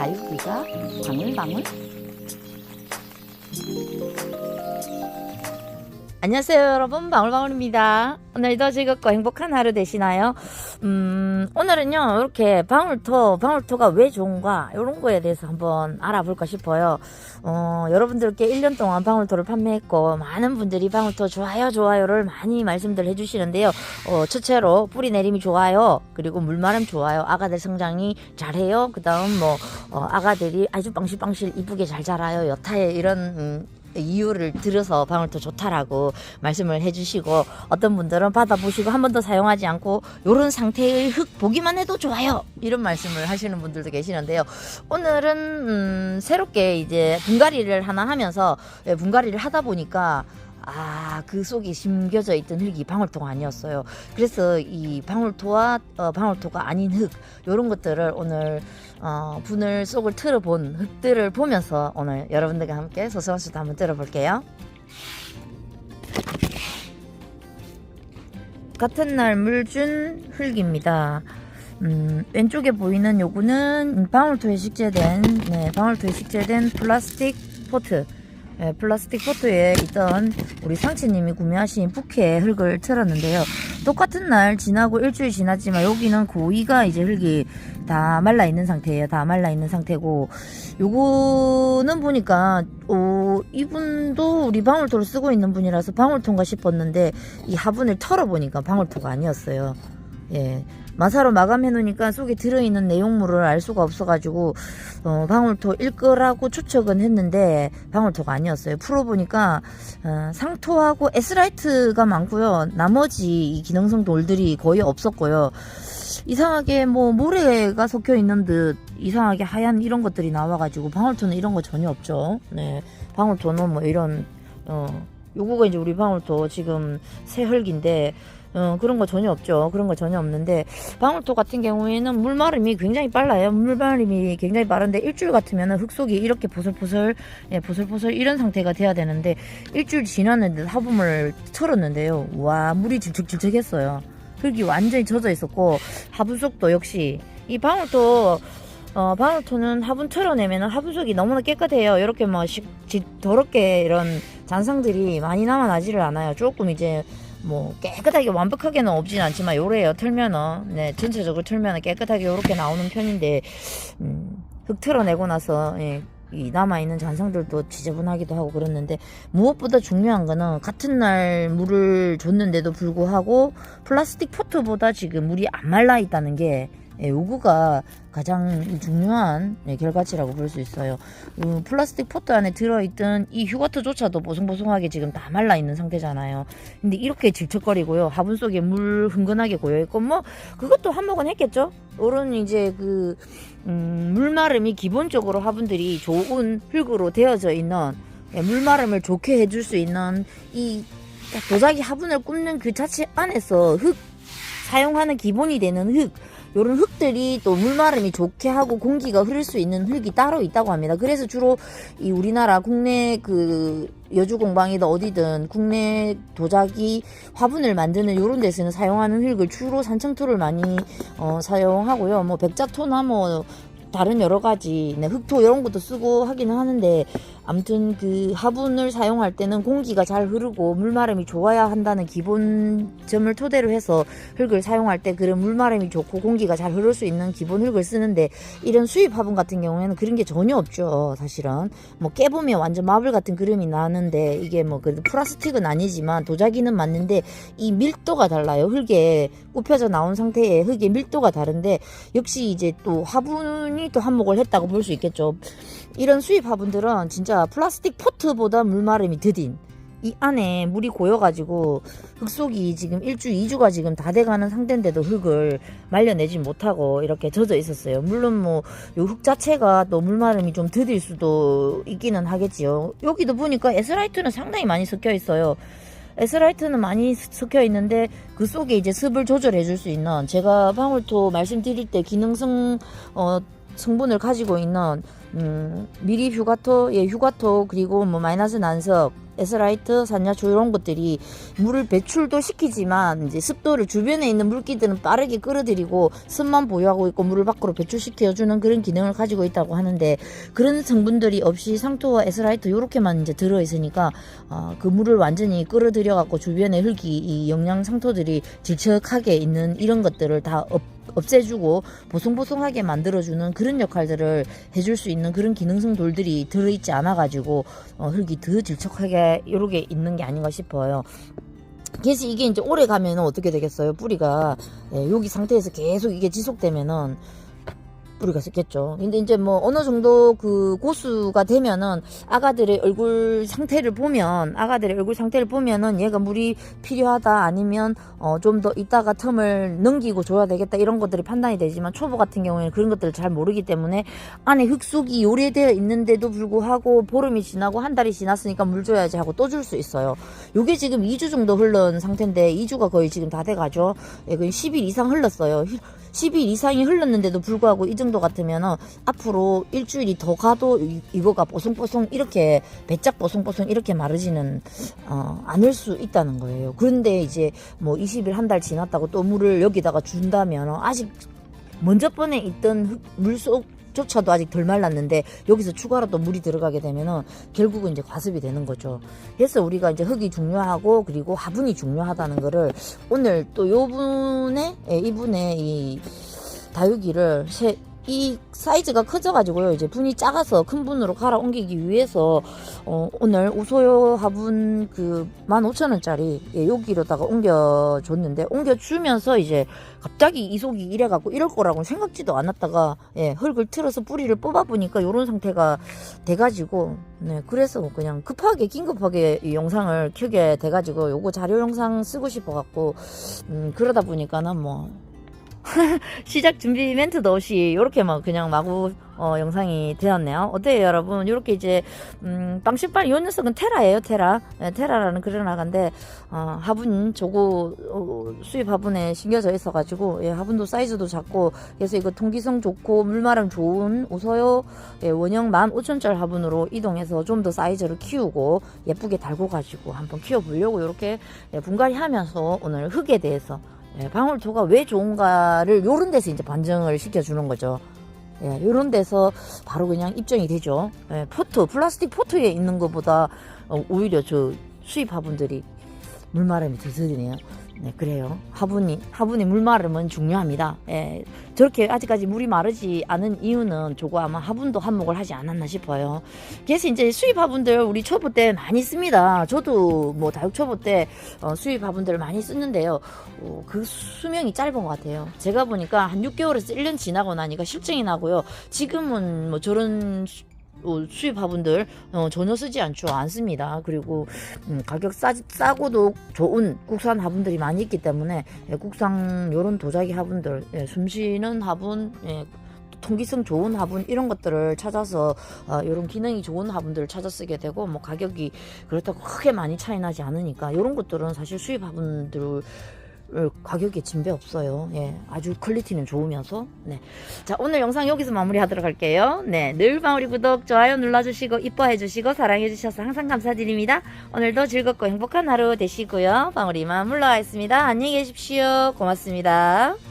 다육이가 방울방울 안녕하세요 여러분. 방울방울입니다. 오늘도 즐겁고 행복한 하루 되시나요? 음 오늘은요 이렇게 방울토 방울토가 왜 좋은가 이런 거에 대해서 한번 알아볼까 싶어요. 어 여러분들께 1년 동안 방울토를 판매했고 많은 분들이 방울토 좋아요 좋아요를 많이 말씀들 해주시는데요. 어 첫째로 뿌리 내림이 좋아요. 그리고 물마름 좋아요. 아가들 성장이 잘해요. 그 다음 뭐 어, 아가들이 아주 빵실빵실 이쁘게 잘 자라요. 여타에 이런 음, 이유를 들어서 방울토 좋다라고 말씀을 해주시고 어떤 분들은 받아보시고 한 번도 사용하지 않고 이런 상태의 흙 보기만 해도 좋아요. 이런 말씀을 하시는 분들도 계시는데요. 오늘은 음, 새롭게 이제 분갈이를 하나 하면서 예, 분갈이를 하다 보니까 아, 그 속에 심겨져 있던 흙이 방울토가 아니었어요. 그래서 이 방울토와 어, 방울토가 아닌 흙, 요런 것들을 오늘 어, 분을 속을 틀어본 흙들을 보면서 오늘 여러분들과 함께 소소한수도 한번 들어볼게요. 같은 날 물준 흙입니다. 음, 왼쪽에 보이는 요거는 방울토에 식재된, 네, 방울토에 식재된 플라스틱 포트. 예, 플라스틱 포트에 있던 우리 상치님이 구매하신 부케 흙을 틀었는데요. 똑같은 날 지나고 일주일 지났지만 여기는 고이가 이제 흙이 다 말라 있는 상태예요. 다 말라 있는 상태고 요거는 보니까 어, 이분도 우리 방울토를 쓰고 있는 분이라서 방울토인가 싶었는데 이 화분을 털어보니까 방울토가 아니었어요. 예. 마사로 마감해 놓으니까 속에 들어있는 내용물을 알 수가 없어가지고 어, 방울토 일 거라고 추측은 했는데 방울토가 아니었어요. 풀어보니까 어, 상토하고 에스라이트가 많고요. 나머지 이 기능성 돌들이 거의 없었고요. 이상하게 뭐 모래가 섞여 있는 듯 이상하게 하얀 이런 것들이 나와가지고 방울토는 이런 거 전혀 없죠. 네, 방울토는 뭐 이런 어 요거가 이제 우리 방울토 지금 새 흙인데 어, 그런 거 전혀 없죠. 그런 거 전혀 없는데 방울토 같은 경우에는 물마름이 굉장히 빨라요. 물마름이 굉장히 빠른데 일주일 같으면 흙 속이 이렇게 보슬보슬 예, 보슬보슬 이런 상태가 돼야 되는데 일주일 지났는데 화분을 털었는데요. 와 물이 질척질척 했어요. 흙이 완전히 젖어 있었고 화분 속도 역시 이 방울토 어, 방울토는 화분 털어내면 화분 속이 너무나 깨끗해요. 이렇게 뭐 식, 지, 더럽게 이런 잔상들이 많이 남아나지를 않아요. 조금 이제 뭐 깨끗하게 완벽하게는 없진 않지만 요래요 털면은 네 전체적으로 털면은 깨끗하게 요렇게 나오는 편인데 음, 흙 털어내고 나서 예, 이 남아있는 잔상들도 지저분하기도 하고 그랬는데 무엇보다 중요한 거는 같은 날 물을 줬는데도 불구하고 플라스틱 포트보다 지금 물이 안 말라 있다는 게 예, 요구가 가장 중요한 예, 결과치라고 볼 수 있어요. 음, 플라스틱 포트 안에 들어있던 이 휴가트조차도 보송보송하게 지금 다 말라 있는 상태잖아요. 근데 이렇게 질척거리고요. 화분 속에 물 흥건하게 고여있고 뭐 그것도 한몫은 했겠죠. 오른 이제 그 음, 물마름이 기본적으로 화분들이 좋은 흙으로 되어져 있는 예, 물마름을 좋게 해줄 수 있는 이 도자기 화분을 굽는 그 자체 안에서 흙 사용하는 기본이 되는 흙 요런 흙들이 또 물마름이 좋게 하고 공기가 흐를 수 있는 흙이 따로 있다고 합니다. 그래서 주로 이 우리나라 국내 그 여주 공방이든 어디든 국내 도자기 화분을 만드는 요런 데서는 사용하는 흙을 주로 산청토를 많이 어, 사용하고요. 뭐 백자토나 뭐 다른 여러 가지 네, 흙토 이런 것도 쓰고 하기는 하는데 아무튼 그 화분을 사용할 때는 공기가 잘 흐르고 물마름이 좋아야 한다는 기본점을 토대로 해서 흙을 사용할 때 그런 물마름이 좋고 공기가 잘 흐를 수 있는 기본 흙을 쓰는데 이런 수입 화분 같은 경우에는 그런 게 전혀 없죠 사실은. 뭐 깨보면 완전 마블 같은 그림이 나는데 이게 뭐 그래도 플라스틱은 아니지만 도자기는 맞는데 이 밀도가 달라요 흙에. 굽혀져 나온 상태의 흙의 밀도가 다른데 역시 이제 또 화분이 또 한몫을 했다고 볼 수 있겠죠 이런 수입 화분들은 진짜 플라스틱 포트보다 물마름이 더딘 이 안에 물이 고여가지고 흙 속이 지금 일주, 이주가 지금 다 돼가는 상태인데도 흙을 말려내지 못하고 이렇게 젖어 있었어요. 물론 뭐, 요흙 자체가 또 물마름이 좀 더딜 수도 있기는 하겠지요. 여기도 보니까 에스라이트는 상당히 많이 섞여 있어요. 에스라이트는 많이 섞여 있는데 그 속에 이제 습을 조절해 줄 수 있는 제가 방울토 말씀드릴 때 기능성 어 성분을 가지고 있는 음, 미리 휴가토, 예, 휴가토 그리고 뭐 마이너스 난석, 에스라이트, 산야초 이런 것들이 물을 배출도 시키지만 이제 습도를 주변에 있는 물기들은 빠르게 끌어들이고 습만 보유하고 있고 물을 밖으로 배출시켜 주는 그런 기능을 가지고 있다고 하는데 그런 성분들이 없이 상토와 에스라이트 이렇게만 이제 들어 있으니까 어, 그 물을 완전히 끌어들여 갖고 주변에 흙이 이 영양 상토들이 질척하게 있는 이런 것들을 다 없, 없애주고 보송보송하게 만들어주는 그런 역할들을 해줄 수 있는 그런 기능성 돌들이 들어있지 않아가지고 어, 흙이 더 질척하게 이렇게 있는 게 아닌가 싶어요. 그래서 이게 이제 오래 가면은 어떻게 되겠어요? 뿌리가 예, 여기 상태에서 계속 이게 지속되면은 뿌리가 썩겠죠. 근데 이제 뭐 어느 정도 그 고수가 되면은 아가들의 얼굴 상태를 보면 아가들의 얼굴 상태를 보면은 얘가 물이 필요하다 아니면 어 좀 더 이따가 텀을 넘기고 줘야 되겠다 이런 것들이 판단이 되지만 초보 같은 경우에는 그런 것들을 잘 모르기 때문에 안에 흙속이 요래되어 있는데도 불구하고 보름이 지나고 한 달이 지났으니까 물 줘야지 하고 또 줄 수 있어요. 요게 지금 2주 정도 흘른 상태인데 2주가 거의 지금 다 돼가죠. 예, 거의 10일 이상 흘렀어요. 10일 이상이 흘렀는데도 불구하고 이 정도 같으면은 앞으로 일주일이 더 가도 이- 이거가 뽀송뽀송 이렇게 배짝 뽀송뽀송 이렇게 마르지는 어, 않을 수 있다는 거예요. 그런데 이제 뭐 20일 한 달 지났다고 또 물을 여기다가 준다면 아직 먼저 번에 있던 흙- 물속 조차도 아직 덜 말랐는데 여기서 추가로 또 물이 들어가게 되면은 결국은 이제 과습이 되는 거죠. 그래서 우리가 이제 흙이 중요하고 그리고 화분이 중요하다는 거를 오늘 또 요분의 예, 이분의 이 다육이를 세- 이 사이즈가 커져가지고요. 이제 분이 작아서 큰 분으로 갈아 옮기기 위해서 어, 오늘 우소요 화분 그 15,000원짜리 예, 여기로다가 옮겨줬는데 옮겨주면서 이제 갑자기 이속이 이래갖고 이럴 거라고 생각지도 않았다가 예, 흙을 틀어서 뿌리를 뽑아보니까 요런 상태가 돼가지고 네 그래서 그냥 급하게 긴급하게 이 영상을 켜게 돼가지고 요거 자료 영상 쓰고 싶어갖고 음, 그러다 보니까는 뭐 시작 준비 멘트도 없이 이렇게 막 그냥 마구 어, 영상이 되었네요. 어때요, 여러분? 이렇게 이제 음, 빵식빵 이 녀석은 테라예요, 테라. 예, 테라라는 그런 아가인데 어, 화분 저거 어, 수입 화분에 심겨져 있어가지고 예, 화분도 사이즈도 작고 그래서 이거 통기성 좋고 물마름 좋은 우서요 예, 원형 15,000짜리 화분으로 이동해서 좀 더 사이즈를 키우고 예쁘게 달고 가지고 한번 키워보려고 이렇게 예, 분갈이 하면서 오늘 흙에 대해서 예, 방울토가 왜 좋은가를 요런 데서 이제 반증을 시켜주는 거죠. 예, 요런 데서 바로 그냥 입증이 되죠. 예, 포트, 플라스틱 포트에 있는 것보다 어, 오히려 저 수입 화분들이 물마름이 더 들이네요. 네, 그래요. 화분이, 화분의 물마름은 중요합니다. 예, 저렇게 아직까지 물이 마르지 않은 이유는 저거 아마 화분도 한몫을 하지 않았나 싶어요. 그래서 이제 수입 화분들 우리 초보 때 많이 씁니다. 저도 뭐 다육 초보 때 어, 수입 화분들을 많이 쓰는데요. 어, 그 수명이 짧은 것 같아요. 제가 보니까 한 6개월에서 1년 지나고 나니까 실증이 나고요. 지금은 뭐 저런 수- 어, 수입 화분들 어, 전혀 쓰지 않죠. 안 씁니다. 그리고 음, 가격 싸, 싸고도 좋은 국산 화분들이 많이 있기 때문에 예, 국산 요런 도자기 화분들 예, 숨쉬는 화분 예, 통기성 좋은 화분 이런 것들을 찾아서 어, 이런 기능이 좋은 화분들을 찾아 쓰게 되고 뭐 가격이 그렇다고 크게 많이 차이 나지 않으니까 이런 것들은 사실 수입 화분들 가격에 진배 없어요. 예, 아주 퀄리티는 좋으면서. 네. 자, 오늘 영상 여기서 마무리하도록 할게요. 네, 늘 방울이 구독, 좋아요 눌러주시고, 이뻐해주시고, 사랑해주셔서 항상 감사드립니다. 오늘도 즐겁고 행복한 하루 되시고요. 방울이만 물러가 있습니다. 안녕히 계십시오. 고맙습니다.